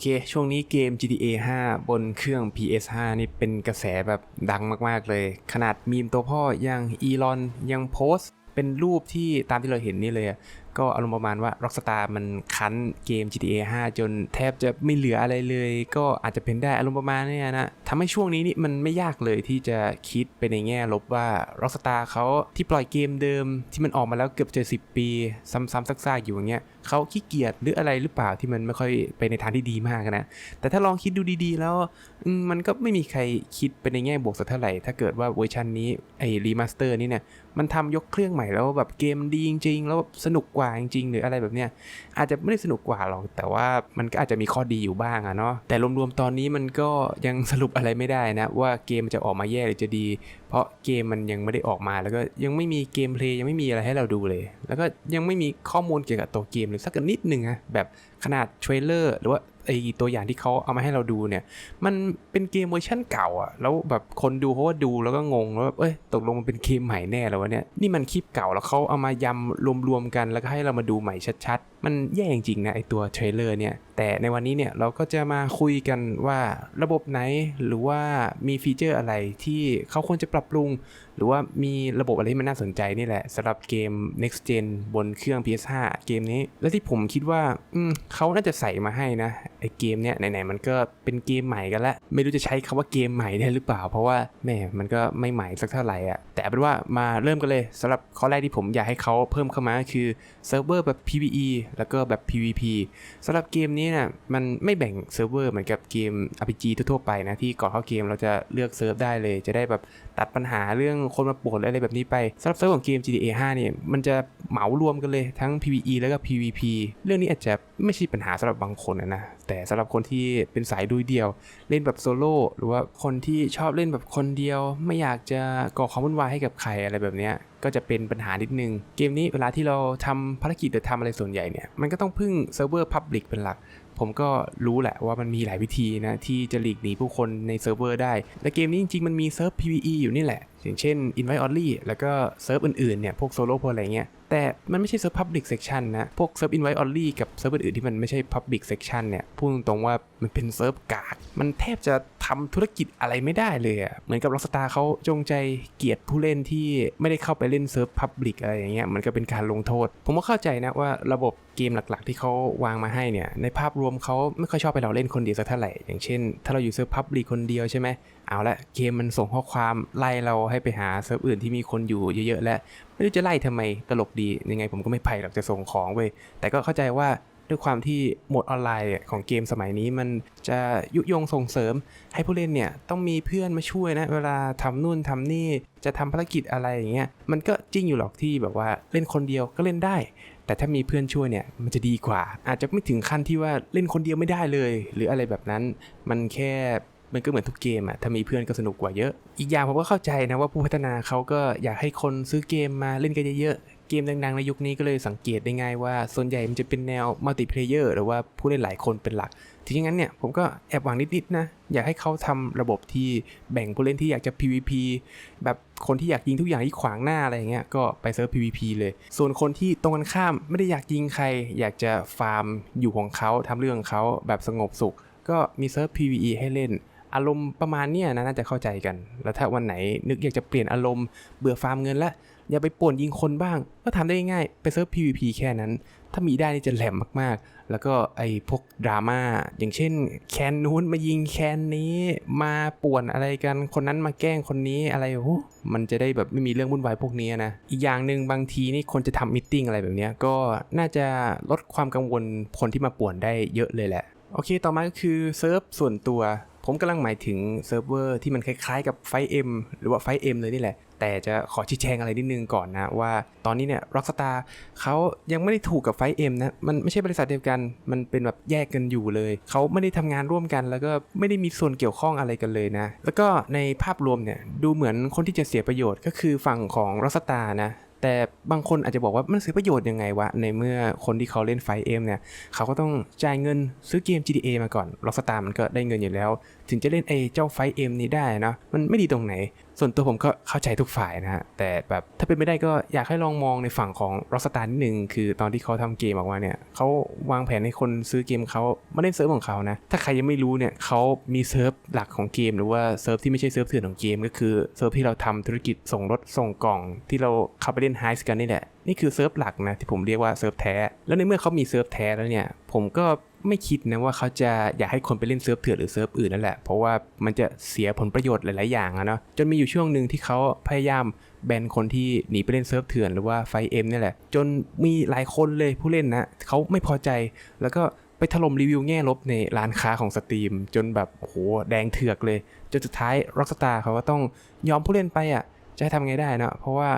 เค ช่วงนี้เกม GTA 5 บนเครื่อง PS5 นี่เป็นกระแสแบบดังมากๆเลย ขนาดมีมตัวพ่ออย่างอีลอนยังโพสต์เป็นรูปที่ตามที่เราเห็นนี่เลยก็อารมณ์ประมาณว่า Rockstar มันคั้นเกม GTA 5 จนแทบจะไม่เหลืออะไรเลย ก็อาจจะเป็นได้อารมณ์ประมาณนี้นะทำให้ช่วงนี้นี่มันไม่ยากเลยที่จะคิดไปในแง่ลบว่า Rockstar เขาที่ปล่อยเกมเดิม ที่มันออกมาแล้วเกือบจะ10 ปี ซ้ำๆซากๆอยู่อย่างเงี้ยเขาขี้เกียจหรืออะไรหรือเปล่าที่มันไม่ค่อยไปในทางที่ดีมากนะ แต่ถ้าลองคิดดูดีๆ แล้วมันก็ไม่มีใครคิดไปในแง่บวกสักเท่าไหร่ ถ้าเกิดว่าเวอร์ชันนี้ไอ้รีมาสเตอร์นี่เนี่ยมันทำยกเครื่องใหม่แล้วแบบเกมดีจริงๆแล้วสนุกกว่าจริงๆ หรืออะไรแบบเนี้ยอาจจะไม่ได้สนุกกว่าหรอก แต่ว่ามันก็อาจจะมีข้อดีอยู่บ้างอะเนาะแต่รวมๆตอนนี้มันก็ยังสรุปอะไรไม่ได้นะ ว่าเกมจะออกมาแย่หรือจะดี เพราะเกมมันยังไม่ได้ออกมาแล้วก็ยังไม่มีเกมเพลย์ยังไม่มีอะไรให้เราดูเลย แล้วก็ยังไม่มีข้อมูลเกี่ยวกับตัวเกมเลยสักนิดหนึ่งนะแบบขนาดเทรลเลอร์หรือว่า ไอตัวอย่างที่เขาเอามาให้เราดูเนี่ย มันเป็นเกมเวอร์ชันเก่าอะแล้วแบบคนดูเขาว่าดูแล้วก็งงแล้วแบบเอ้ยตกลงมันเป็นเกมใหม่แน่แล้ววะเนี่ยนี่มันคลิปเก่าแล้วเขาเอามายำรวมๆกันแล้วก็ให้เรามาดูใหม่ชัดๆมันแย่จริงๆนะไอตัวเทรลเลอร์เนี่ย แต่ในวันนี้เนี่ยเราก็จะมาคุยกันว่าระบบไหนหรือว่ามีฟีเจอร์อะไรที่เขาควรจะปรับปรุง หรือว่ามีระบบอะไรที่มันน่าสนใจนี่แหละสำหรับเกม next gen บนเครื่อง PS5 เกมนี้ และที่ผมคิดว่าอืมเขาน่าจะใส่มาให้นะไอเกมเนี้ยไหนๆมันก็เป็นเกมใหม่กันแล้ว ไม่รู้จะใช้คำว่าเกมใหม่ได้หรือเปล่า เพราะว่าแม่มันก็ไม่ใหม่สักเท่าไหร่อะแต่เป็นว่ามาเริ่มกันเลยสำหรับข้อแรกที่ผมอยากให้เขาเพิ่มเข้ามาคือเซิร์ฟเวอร์แบบ PVE แล้วก็แบบ PVP สำหรับเกมนี้นะมันไม่แบ่งเซิร์ฟเวอร์เหมือนกับเกม RPG ทั่วๆไปนะที่ก่อนเข้าเกมเราจะเลือกเซิร์ฟได้เลย จะได้แบบ ตัดปัญหาเรื่องคนมาปวนหรือะไรแบบนี้ไปสำหรับเซิร์ฟของเกม GTA 5เนี่ยมันจะเหมารวมกันเลยทั้ง PVE แล้วก็ PVP เรื่องนี้อาจจะไม่ใช่ปัญหาสำหรับบางคนนะนะแต่สำหรับคนที่เป็นสายดุยเดียว เล่นแบบโซโล่หรือว่าคนที่ชอบเล่นแบบคนเดียว ไม่อยากจะก่อความวุ่นวายให้กับใครอะไรแบบนี้ก็จะเป็นปัญหานิดนึง เกมนี้เวลาที่เราทำภารกิจหรือทำอะไรส่วนใหญ่เนี่ยมันก็ต้องพึ่งเซิร์ฟเวอร์พับลิกเป็นหลัก ผมก็รู้แหละว่ามันมีหลายวิธีนะ ที่จะหลีกหนีผู้คนในเซิร์ฟเวอร์ได้ และเกมนี้จริงๆ มันมีเซิร์ฟ PVE อยู่นี่แหละ อย่างเช่น Invite Only แล้วก็เซิร์ฟอื่นๆเนี่ยพวกโซโล่พวกอะไรเงี้ย แต่มันไม่ใช่เซิร์ฟ Public Section นะ พวกเซิร์ฟ Invite Only กับเซิร์ฟอื่นๆที่มันไม่ใช่ Public Section เนี่ย พูดตรงๆว่ามันเป็นเซิร์ฟกาก มันแทบจะทำธุรกิจอะไรไม่ได้เลยอะเหมือนกับ Rockstar เขาจงใจเกลียดผู้เล่นที่ไม่ได้เข้าไปเล่นเซิร์ฟ Public อะไรอย่างเงี้ย มันก็เป็นการลงโทษ ผมก็เข้าใจนะว่าระบบเกมหลักๆ ที่เขาวางมาให้เนี่ย ในภาพรวมเขาไม่ค่อยชอบไปเราเล่นคนเดียวสักเท่าไหร่ อย่างเช่น ถ้าเราอยู่เซิร์ฟ Public คนเดียวใช่ไหมเอาละเกมมันส่งข้อความไล่เราให้ไปหาเซิร์ฟอื่นที่มีคนอยู่เยอะๆและไม่รู้จะไล่ทำไมตลกดี ยังไงผมก็ไม่ไปหรอกจะส่งของเว้ยแต่ก็เข้าใจว่าด้วยความที่โหมดออนไลน์ของเกมสมัยนี้มันจะยุยงส่งเสริม ให้ผู้เล่นเนี่ยต้องมีเพื่อนมาช่วยนะ เวลาทำนู่นทำนี่จะทำภารกิจอะไรอย่างเงี้ยมันก็จริงอยู่หรอกที่แบบว่าเล่นคนเดียวก็เล่นได้ แต่ถ้ามีเพื่อนช่วยเนี่ยมันจะดีกว่า อาจจะไม่ถึงขั้นที่ว่าเล่นคนเดียวไม่ได้เลย หรืออะไรแบบนั้นมันแค่มันก็เหมือนทุกเกมอะถ้ามีเพื่อนก็สนุกกว่าเยอะ อีกอย่างผมก็เข้าใจนะว่าผู้พัฒนาเขาก็อยากให้คนซื้อเกมมาเล่นกันเยอะ เกมดังๆ ในยุคนี้ก็เลยสังเกตได้ง่ายว่า ส่วนใหญ่มันจะเป็นแนวมัลติเพลเยอร์หรือว่าผู้เล่นหลายคนเป็นหลัก ทีนี้งั้นเนี่ยผมก็แอบหวังนิดๆนะ อยากให้เขาทำระบบที่แบ่งผู้เล่นที่อยากจะ PVP แบบคนที่อยากยิงทุกอย่างที่ขวางหน้าอะไรเงี้ยก็ไปเซิร์ฟ PVP เลย ส่วนคนที่ตรงกันข้ามไม่ได้อยากยิงใคร อยากจะฟาร์มอยู่ของเขาทำเรื่องของเขาแบบสงบสุข ก็มีเซิร์ฟ PVE ให้เล่น อารมณ์ประมาณเนี้ยนะน่าจะเข้าใจกัน แล้วถ้าวันไหนนึกอยากจะเปลี่ยนอารมณ์เบื่อฟาร์มเงินละอย่าไปป่วนยิงคนบ้าง ก็ทำได้ง่ายๆไปเซิร์ฟ PVP แค่นั้น ถ้ามีได้นี่จะแหลมมากๆ แล้วก็ไอ้พวกดราม่าอย่างเช่น แคนนู้นมายิงแคนนี้มาป่วนอะไรกันคนนั้นมาแกล้งคนนี้อะไรโอ้มันจะได้แบบไม่มีเรื่องวุ่นวายพวกนี้นะอีกอย่างหนึ่งบางทีนี่คนจะทำมิทติ้งอะไรแบบนี้ก็น่าจะลดความกังวลคนที่มาป่วนได้เยอะเลยแหละโอเค ต่อมาก็คือเซิร์ฟส่วนตัว ผมกำลังหมายถึงเซิร์ฟเวอร์ที่มันคล้ายๆกับไฟเอ็มหรือว่าไฟเอ็มเลยนี่แหละ แต่จะขอชี้แจงอะไรนิดนึงก่อนนะ ว่าตอนนี้เนี่ย Rockstar เขายังไม่ได้ถูกกับไฟเอ็มนะ มันไม่ใช่บริษัทเดียวกัน มันเป็นแบบแยกกันอยู่เลย เขาไม่ได้ทำงานร่วมกัน แล้วก็ไม่ได้มีส่วนเกี่ยวข้องอะไรกันเลยนะ แล้วก็ในภาพรวมเนี่ยดูเหมือนคนที่จะเสียประโยชน์ก็คือฝั่งของ Rockstar นะ แต่บางคนอาจจะบอกว่ามันเสียประโยชน์ยังไงวะ ในเมื่อคนที่เขาเล่นไฟเอ็มเนี่ยเขาก็ต้องจ่ายเงินซื้อเกม GTA มาก่อนล็อกสตาร์มันก็ได้เงินอยู่แล้ว ถึงจะเล่นไอ้เจ้าไฟเอ็มนี้ได้นะมันไม่ดีตรงไหน ส่วนตัวผมก็เข้าใจทุกฝ่ายนะฮะ แต่แบบถ้าเป็นไม่ได้ก็อยากให้ลองมองในฝั่งของ Rockstar นิดนึง คือตอนที่เขาทำเกมออกมาเนี่ยเขาวางแผนให้คนซื้อเกมเขาไมาเล่นเซิร์ฟของเขานะ ถ้าใครยังไม่รู้เนี่ยเขามีเซิร์ฟหลักของเกม หรือว่าเซิร์ฟที่ไม่ใช่เซิร์ฟเถื่อนของเกม ก็คือเซิร์ฟที่เราทำธุรกิจส่งรถส่งกล่อง ที่เราเข้าไปเล่นไฮส์กันนี่แหละนี่คือเซิร์ฟหลักนะที่ผมเรียกว่าเซิร์ฟแท้ แล้วในเมื่อเขามีเซิร์ฟแท้แล้วเนี่ยผมก็ ไม่คิดนะว่าเขาจะอยากให้คนไปเล่นเซิร์ฟเถื่อนหรือเซิร์ฟอื่นนั่นแหละ เพราะว่ามันจะเสียผลประโยชน์หลาย ๆ อย่างอะเนาะจนมีอยู่ช่วงหนึ่งที่เขาพยายามแบนคนที่หนีไปเล่นเซิร์ฟเถื่อนหรือว่าไฟเอ็มนี่แหละ จนมีหลายคนเลยผู้เล่นนะเขาไม่พอใจแล้วก็ไปถล่มรีวิวแง่ลบในร้านค้าของสตรีม จนแบบโหแดงเถือกเลย จนสุดท้าย Rockstar เขาก็ต้องยอมผู้เล่นไปอะจะทำไงได้นะเพราะว่า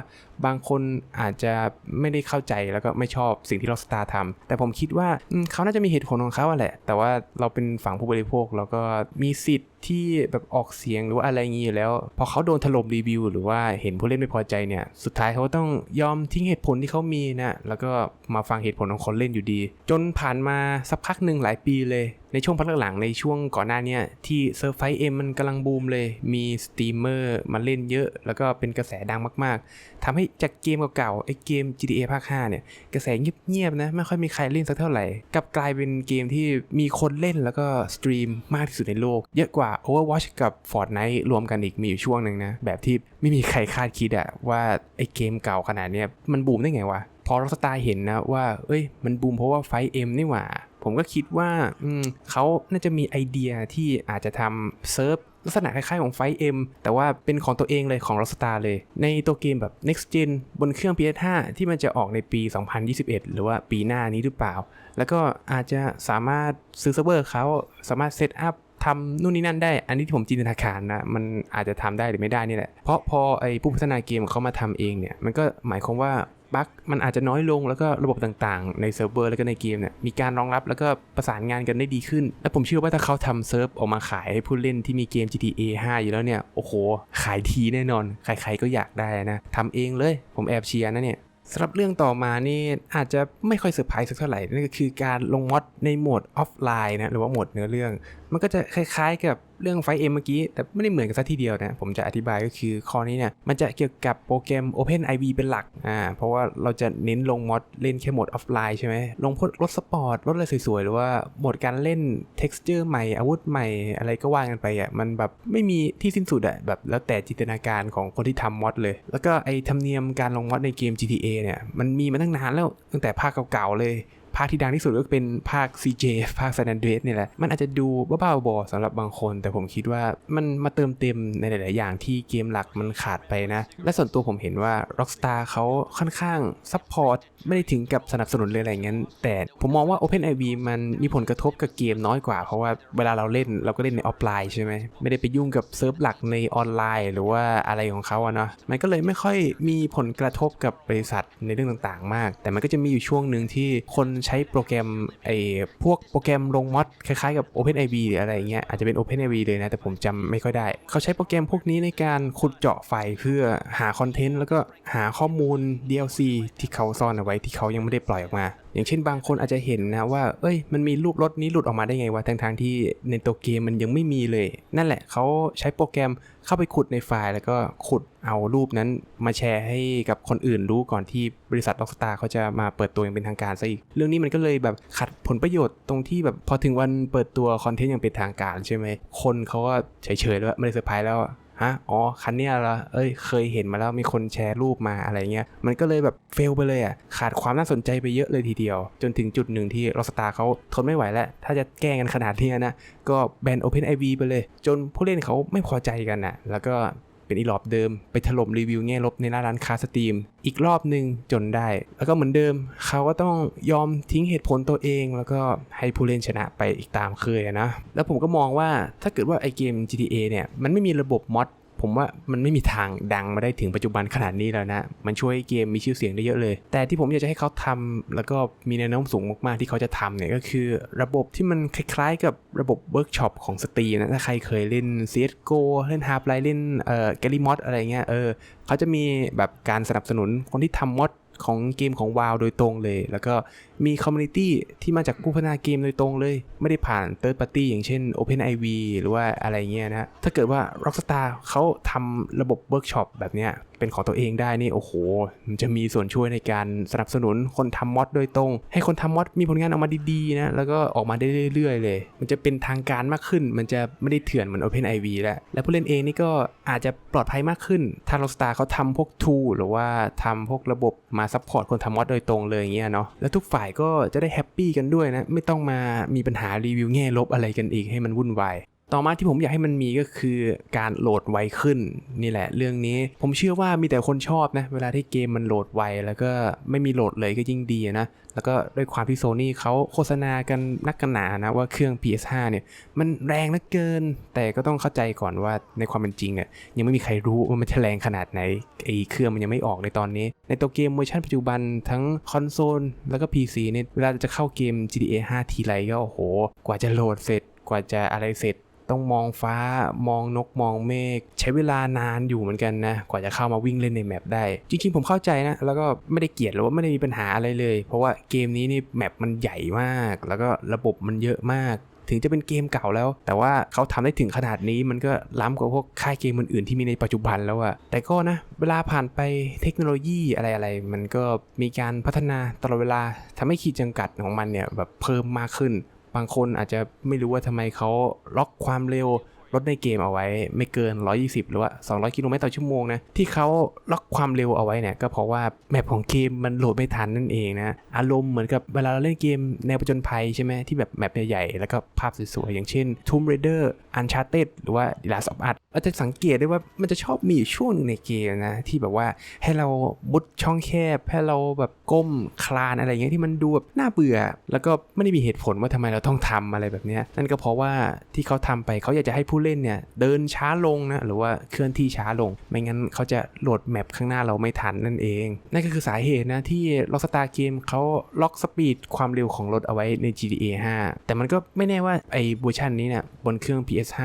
บางคนอาจจะไม่ได้เข้าใจแล้วก็ไม่ชอบสิ่งที่ Rockstar ทำแต่ผมคิดว่าเขาน่าจะมีเหตุผลของเขาแหละ แต่ว่าเราเป็นฝั่งผู้บริโภคเราก็มีสิทธิ์ที่แบบออกเสียงหรือว่าอะไรงี้อยู่แล้ว พอเขาโดนถล่มรีวิว หรือว่าเห็นผู้เล่นไม่พอใจเนี่ย สุดท้ายเขาต้องยอมทิ้งเหตุผลที่เขามีนะแล้วก็มาฟังเหตุผลของคนเล่นอยู่ดี จนผ่านมาสักพักหนึ่งหลายปีเลย ในช่วงพักหลังๆในช่วงก่อนหน้านี้ที่เซิร์ฟไฟเอ็มมันกำลังบูมเลย มีสตรีมเมอร์มาเล่นเยอะ แล้วก็เป็นกระแสดังมาก ๆทำให้จากเกมเก่าๆไอ้เกม GTA ภาค5เนี่ยกระแสเงียบๆนะไม่ค่อยมีใครเล่นสักเท่าไหร่กลับกลายเป็นเกมที่มีคนเล่นแล้วก็สตรีมมากที่สุดในโลก เยอะกว่า Overwatch กับ Fortnite รวมกันอีกมีอยู่ช่วงหนึ่งนะแบบที่ไม่มีใครคาดคิดอะว่าไอ้เกมเก่าขนาดเนี้ยมันบูมได้ไงวะพอ Rockstar เห็นนะว่า เอ้ย มันบูมเพราะว่าไฟเอ็มนี่หว่า ผมก็คิดว่าอืมเขาน่าจะมีไอเดียที่อาจจะทำเซิร์ฟ ลักษณะคล้ายๆของไฟเอ็มแต่ว่าเป็นของตัวเองเลยของ Rockstar เลย ในตัวเกมแบบ next gen บนเครื่อง PS5 ที่มันจะออกในปี 2021 หรือว่าปีหน้านี้หรือเปล่า แล้วก็อาจจะสามารถซื้อเซิร์ฟเวอร์เขาสามารถเซตอัพทำนู่นนี่นั่นได้ อันนี้ที่ผมจินตนาการนะ มันอาจจะทำได้หรือไม่ได้นี่แหละ เพราะพอไอ้ผู้พัฒนาเกมเขามาทำเองเนี่ย มันก็หมายความว่า บั๊กมันอาจจะน้อยลงแล้วก็ระบบต่างๆ ในเซิร์ฟเวอร์แล้วก็ในเกมเนี่ยมีการรองรับแล้วก็ประสานงานกันได้ดีขึ้น และผมเชื่อว่าถ้าเขาทำเซิร์ฟออกมาขายให้ผู้เล่นที่มีเกม GTA 5 อยู่แล้วเนี่ยโอ้โห ขายทีแน่นอน ใครๆก็อยากได้นะทำเองเลย ผมแอบเชียร์นะเนี่ยสำหรับเรื่องต่อมานี่อาจจะไม่ค่อยเซอร์ไพรส์สักเท่าไหร่นั่นก็คือการลงมอดในโหมดออฟไลน์นะหรือว่าโหมดเนื้อเรื่อง มันก็จะคล้ายๆกับ เรื่องไฟเอ็มเมื่อกี้ แต่ไม่ได้เหมือนกันซะทีเดียวนะ ผมจะอธิบายก็คือข้อนี้เนี่ยมันจะเกี่ยวกับโปรแกรม Open IV เป็นหลักอ่าเพราะว่าเราจะเน้นลงมอดเล่นแค่โหมดออฟไลน์ใช่ไหมลงพวกรถสปอร์ตรถอะไรสวยๆ หรือว่าโหมดการเล่น texture ใหม่อาวุธใหม่อะไรก็ว่ากันไปอะมันแบบไม่มีที่สิ้นสุดอะแบบแล้วแต่จินตนาการของคนที่ทำมอดเลย แล้วก็ไอธรรมเนียมการลงมอดในเกม GTA เนี่ยมันมีมาตั้งนานแล้วตั้งแต่ภาคเก่าๆเลย ภาคที่ดังที่สุดก็เป็นภาค CJ ภาค San Andreas เนี่ยแหละ มันอาจจะดูบ้าๆบอสำหรับบางคน แต่ผมคิดว่ามันมาเติมเต็มในหลาย ๆ อย่างที่เกมหลักมันขาดไปนะ และส่วนตัวผมเห็นว่า Rockstar เขาค่อนข้างซัพพอร์ตไม่ได้ถึงกับสนับสนุนเลยอะไรอย่างนั้นแต่ผมมองว่า OpenIV มันมีผลกระทบกับเกมน้อยกว่า เพราะว่าเวลาเราเล่นเราก็เล่นในออฟไลน์ใช่ไหมไม่ได้ไปยุ่งกับเซิร์ฟหลักในออนไลน์ หรือว่าอะไรของเขาอะเนาะมันก็เลยไม่ค่อยมีผลกระทบกับบริษัทในเรื่องต่าง ๆ มาก แต่มันก็จะมีอยู่ช่วงหนึ่งที่คนใช้โปรแกรมไอ้พวกโปรแกรมลงมอดคล้ายๆกับ OpenIV หรืออะไรเงี้ยอาจจะเป็น OpenIV เลยนะ แต่ผมจำไม่ค่อยได้ เขาใช้โปรแกรมพวกนี้ในการขุดเจาะไฟเพื่อหาคอนเทนต์แล้วก็หาข้อมูล DLC ที่เขาซ่อนเอาไว้ที่เขายังไม่ได้ปล่อยออกมาอย่างเช่นบางคนอาจจะเห็นนะว่า เอ้ย มันมีรูปรถนี้หลุดออกมาได้ไงวะทั้งๆที่ในตัวเกมมันยังไม่มีเลย นั่นแหละเขาใช้โปรแกรมเข้าไปขุดในไฟล์ แล้วก็ขุดเอารูปนั้นมาแชร์ให้กับคนอื่นรู้ก่อนที่บริษัท Rockstar เขาจะมาเปิดตัวอย่างเป็นทางการซะอีก เรื่องนี้มันก็เลยแบบขัดผลประโยชน์ตรงที่แบบพอถึงวันเปิดตัวคอนเทนต์อย่างเป็นทางการใช่ไหมคนเขาก็เฉยๆแล้วไม่ได้เซอร์ไพรส์แล้ว ฮะอ๋อคันเนี้ยเหรอเอ้ยเคยเห็นมาแล้วมีคนแชร์รูปมาอะไรเงี้ยมันก็เลยแบบเฟลไปเลยอะขาดความน่าสนใจไปเยอะเลยทีเดียว จนถึงจุดหนึ่งที่รอสตาเขาทนไม่ไหวแล้ว ถ้าจะแกล้งกันขนาดนี้นะ ก็แบน OpenIV ไปเลย จนผู้เล่นเขาไม่พอใจกันน่ะแล้วก็ เป็นอีหลอบเดิม ไปถล่มรีวิวแง่ลบในหน้าร้านค้าสตรีม อีกรอบหนึ่งจนได้ แล้วก็เหมือนเดิม เขาก็ต้องยอมทิ้งเหตุผลตัวเอง แล้วก็ให้ผู้เล่นชนะไปอีกตามเคยนะ แล้วผมก็มองว่าถ้าเกิดว่าไอเกม GTA เนี่ยมันไม่มีระบบมอด ผมว่ามันไม่มีทางดังมาได้ถึงปัจจุบันขนาดนี้แล้วนะ มันช่วยเกมมีชื่อเสียงได้เยอะเลย แต่ที่ผมอยากจะให้เขาทำแล้วก็มีแนวโน้มสูงมากๆที่เขาจะทำเนี่ยก็คือ ระบบที่มันคล้ายๆ กับระบบเวิร์กช็อปของสตรีนะถ้าใครเคยเล่น CSGO เล่น Half-Life เล่นเอ่อ g a l l y Mod อะไรเงี้ยเออเขาจะมีแบบการสนับสนุนคนที่ทำมอด ของเกมของ WoW โดยตรงเลย แล้วก็มีคอมมูนิตี้ที่มาจากผู้พัฒนาเกมโดยตรงเลย ไม่ได้ผ่าน Third Party อย่างเช่น OpenIV หรือว่าอะไรเงี้ยนะถ้าเกิดว่า Rockstar เขาทำระบบเวิร์กช็อปแบบเนี้ยเป็นของตัวเองได้นี่โอ้โห มันจะมีส่วนช่วยในการสนับสนุนคนทำมอดโดยตรง ให้คนทำมอดมีผลงานออกมาดีๆนะแล้วก็ออกมาได้เรื่อยๆเลย มันจะเป็นทางการมากขึ้น มันจะไม่ได้เถื่อนเหมือน OpenIV แล้วและผู้เล่นเองนี่ก็อาจจะปลอดภัยมากขึ้นถ้า Rockstar เขาทำพวก tool หรือว่าทำพวกระบบมาซัพพอร์ตคนทำมอดโดยตรงเลยอย่างเงี้ยเนาะแล้วทุกฝ่ายก็จะได้แฮปปี้กันด้วยนะ ไม่ต้องมามีปัญหารีวิวแง่ลบอะไรกันอีกให้มันวุ่นวาย ต่อมาที่ผมอยากให้มันมีก็คือการโหลดไวขึ้นนี่แหละ เรื่องนี้ผมเชื่อว่ามีแต่คนชอบนะ เวลาที่เกมมันโหลดไว แล้วก็ไม่มีโหลดเลยก็ยิ่งดีนะ แล้วก็ด้วยความที่โซนี่เขาโฆษณากันนักกันหนานะว่าเครื่อง PS5 เนี่ย มันแรงเหลือเกิน แต่ก็ต้องเข้าใจก่อนว่าในความเป็นจริงอะยังไม่มีใครรู้ว่ามันจะแรงขนาดไหนไอ้เครื่องมันยังไม่ออกในตอนนี้ ในตัวเกมเวอร์ชันปัจจุบันทั้งคอนโซลแล้วก็ PC เนี่ยเวลาจะเข้าเกม GTA 5 ทีไรก็โอ้โห กว่าจะโหลดเสร็จกว่าจะอะไรเสร็จ ต้องมองฟ้ามองนกมองเมฆใช้เวลานานอยู่เหมือนกันนะกว่าจะเข้ามาวิ่งเล่นในแมปได้ จริงๆ ผมเข้าใจนะ แล้วก็ไม่ได้เกลียดหรือว่าไม่ได้มีปัญหาอะไรเลย เพราะว่าเกมนี้นี่แมปมันใหญ่มาก แล้วก็ระบบมันเยอะมากถึงจะเป็นเกมเก่าแล้ว แต่ว่าเขาทำได้ถึงขนาดนี้มันก็ล้ำกว่าพวกค่ายเกมอื่นๆที่มีในปัจจุบันแล้วอะแต่ก็นะ เวลาผ่านไปเทคโนโลยีอะไรๆ มันก็มีการพัฒนาตลอดเวลาทำให้ขีดจำกัดของมันเนี่ยแบบเพิ่มมากขึ้น บางคนอาจจะไม่รู้ว่าทำไมเขาล็อกความเร็ว รถในเกมเอาไว้ไม่เกิน 120 หรือว่า 200 กิโลเมตรต่อชั่วโมงนะ ที่เขาล็อกความเร็วเอาไว้เนี่ย ก็เพราะว่าแมปของเกมมันโหลดไม่ทันนั่นเองนะ อารมณ์เหมือนกับเวลาเราเล่นเกมแนวประจนภัยใช่ไหมที่แบบแมปใหญ่ๆ แล้วก็ภาพสวยๆ อย่างเช่น Tomb Raider Uncharted หรือว่า The Last of Us เราจะสังเกตได้ว่ามันจะชอบมีอยู่ช่วงหนึ่งในเกมนะที่แบบว่าให้เราบุดช่องแคบให้เราแบบก้มคลานอะไรอย่างเงี้ยที่มันดูแบบน่าเบื่อ แล้วก็ไม่ได้มีเหตุผลว่าทำไมเราต้องทำอะไรแบบเนี้ยนั่นก็เพราะว่าที่เขาทำไปเขาอยากจะให้ผู้เล่นเนี่ยเดินช้าลงนะหรือว่าเคลื่อนที่ช้าลง ไม่งั้นเขาจะโหลดแมปข้างหน้าเราไม่ทันนั่นเอง นั่นก็คือสาเหตุนะที่ Rockstar Game เขาล็อกสปีดความเร็วของรถเอาไว้ใน GTA 5 แต่มันก็ไม่แน่ว่าไอ้เวอร์ชันนี้เนี่ยบนเครื่อง PS5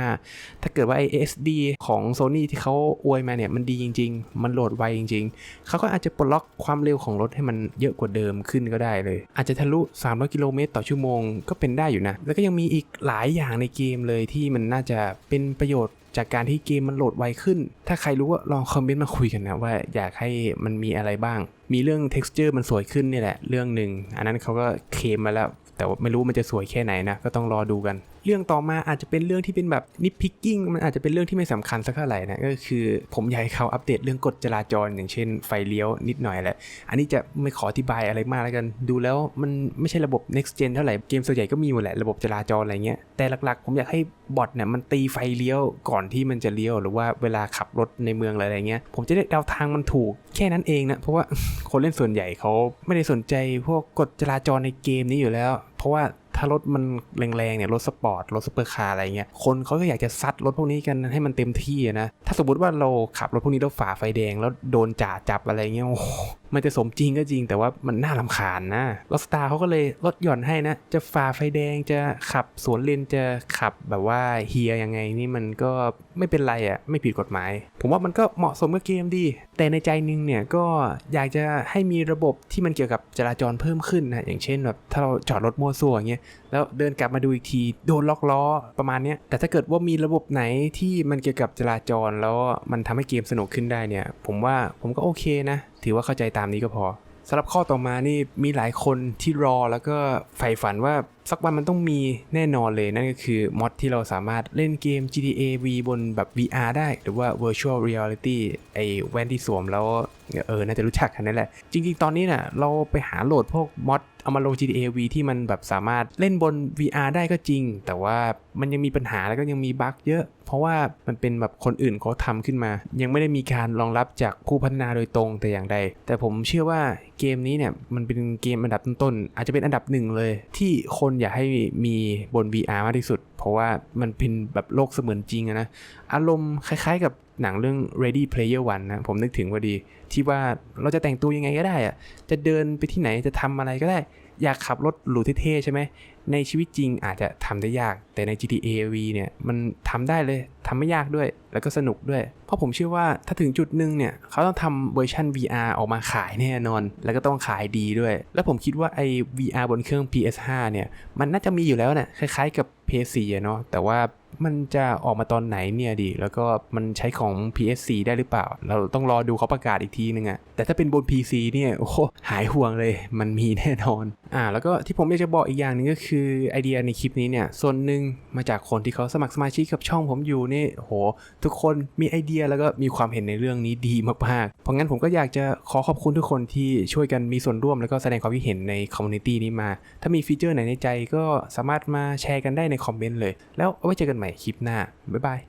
ถ้าเกิดว่าไอ้ SD ของ Sony ที่เขาอวยมาเนี่ยมันดีจริง ๆ มันโหลดไวจริง ๆ เขาก็อาจจะปลดล็อกความเร็วของรถให้มันเยอะกว่าเดิมขึ้นก็ได้เลย อาจจะทะลุ 300 กิโลเมตรต่อชั่วโมงก็เป็นได้อยู่นะ แล้วก็ยังมีอีกหลายอย่างในเกมเลยที่มันน่าจะเป็นประโยชน์จากการที่เกมมันโหลดไวขึ้น ถ้าใครรู้ก็ลองคอมเมนต์มาคุยกันนะว่าอยากให้มันมีอะไรบ้าง มีเรื่อง texture มันสวยขึ้นนี่แหละเรื่องหนึ่งอันนั้นเขาก็เคมมาแล้ว แต่ว่าไม่รู้มันจะสวยแค่ไหนนะก็ต้องรอดูกัน เรื่องต่อมาอาจจะเป็นเรื่องที่เป็นแบบนิ p พิกกิ้งมันอาจจะเป็นเรื่องที่ไม่สำคัญสักเท่าไหร่นะก็คือผมอยากให้เขาอัปเดตเรื่องกฎจราจร อย่างเช่นไฟเลี้ยวนิดหน่อยแหละ อันนี้จะไม่ขออธิบายอะไรมากแล้วกัน ดูแล้วมันไม่ใช่ระบบ next gen เท่าไหร่เกมส่วนใหญ่ก็มีหมดแหละระบบจราจรอะไรเงี้ยแต่หลักๆ ผมอยากให้บอทเนี่ยมันตีไฟเลี้ยวก่อนที่มันจะเลี้ยวหรือว่าเวลาขับรถในเมืองอะไรเงี้ยผมจะได้เดาทางมันถูกแค่นั้นเองนะเพราะว่าคนเล่นส่วนใหญ่เขาไม่ได้สนใจพวกกฎจราจรในเกมนี้อยู่แล้ว เพราะว่าถ้ารถมันแรงๆเนี่ยรถสปอร์ตรถซุปเปอร์คาร์อะไรเงี้ยคนเขาก็อยากจะซัดรถพวกนี้กันให้มันเต็มที่นะถ้าสมมติว่าเราขับรถพวกนี้แล้วฝ่าไฟแดงแล้วโดนจ่าจับอะไรเงี้ยโอ้มันจะสมจริงก็จริงแต่ว่ามันน่าลำคาญนะรถสตาร์เขาก็เลยลดหย่อนให้นะ จะฝ่าไฟแดงจะขับสวนเลนจะขับแบบว่าเฮียยังไงนี่มันก็ไม่เป็นไรอะ่ะไม่ผิดกฎหมาย ผมว่ามันก็เหมาะสมกับเกมดี แต่ในใจหนึงเนี่ยก็อยากจะให้มีระบบที่มันเกี่ยวกับจราจรเพิ่มขึ้นนะอย่างเช่นแบบถ้าเราจอดรถมั่วซั่วอย่างเงี้ยแล้วเดินกลับมาดูอีกทีโดนล็อกล้อประมาณเนี้ยแต่ถ้าเกิดว่ามีระบบไหนที่มันเกี่ยวกับจราจรแล้วมันทำให้เกมสนุกขึ้นได้เนี่ย ผมว่าผมก็โอเคนะ ถือว่าเข้าใจตามนี้ก็พอสำหรับข้อต่อมานี่มีหลายคนที่รอแล้วก็ใฝ่ฝันว่า สักวันมันต้องมีแน่นอนเลยนั่นก็คือมอดที่เราสามารถเล่นเกม GTA V บนแบบ VR ได้ หรือว่า Virtual Reality ไอแว่นที่สวมแล้วเออ น่าจะรู้จักกันนั่นแหละ จริง ๆ ตอนนี้น่ะ เราไปหาโหลดพวกมอดเอามาลง GTA V ที่มันแบบสามารถเล่นบน VR ได้ก็จริง แต่ว่ามันยังมีปัญหาแล้วก็ยังมีบั๊กเยอะ เพราะว่ามันเป็นแบบคนอื่นเขาทำขึ้นมา ยังไม่ได้มีการรองรับจากผู้พัฒนาโดยตรงแต่อย่างใด แต่ผมเชื่อว่าเกมนี้เนี่ยมันเป็นเกมอันดับต้นๆอาจจะเป็นอันดับหนึ่งเลย ที่คนอยากให้มีบน VR มากที่สุด เพราะว่ามันเป็นแบบโลกเสมือนจริงนะ อารมณ์คล้าย ๆ กับหนังเรื่อง Ready Player One นะ ผมนึกถึงพอดี ที่ว่าเราจะแต่งตัวยังไงก็ได้อะจะเดินไปที่ไหนจะทำอะไรก็ได้ อยากขับรถหรูเท่ๆใช่ไหม ในชีวิตจริงอาจจะทำได้ยาก แต่ใน GTA V เนี่ยมันทำได้เลยทำไม่ยากด้วย แล้วก็สนุกด้วย เพราะผมเชื่อว่าถ้าถึงจุดหนึ่งเนี่ยเขาต้องทำเวอร์ชัน VR ออกมาขายแน่นอน แล้วก็ต้องขายดีด้วย แล้วผมคิดว่าไอ้ VR บนเครื่อง PS5 เนี่ยมันน่าจะมีอยู่แล้วน่ะคล้ายๆกับ PS4 เนาะแต่ว่า มันจะออกมาตอนไหนเนี่ยดิ แล้วก็มันใช้ของ PS4 ได้หรือเปล่า เราต้องรอดูเขาประกาศอีกทีนึงอะแต่ถ้าเป็นบน PC เนี่ย โอ้โหหายห่วงเลย มันมีแน่นอน อ่า แล้วก็ที่ผมอยากจะบอกอีกอย่างหนึงก็คือไอเดียในคลิปนี้เนี่ย ส่วนหนึ่งมาจากคนที่เขาสมัครสมาชิกกับช่องผมอยู่นี่โห ทุกคนมีไอเดียแล้วก็มีความเห็นในเรื่องนี้ดีมากๆ เพราะงั้นผมก็อยากจะขอขอบคุณทุกคนที่ช่วยกันมีส่วนร่วม แล้วก็แสดงความคิดเห็นในคอมมูนิตี้นี้มา ถ้ามีฟีเจอร์ไหนในใจก็สามารถมาแชร์กันได้ในคอมเมนต์เลย แล้วไว้เจอกันใหม่คลิปหน้า บ๊ายบาย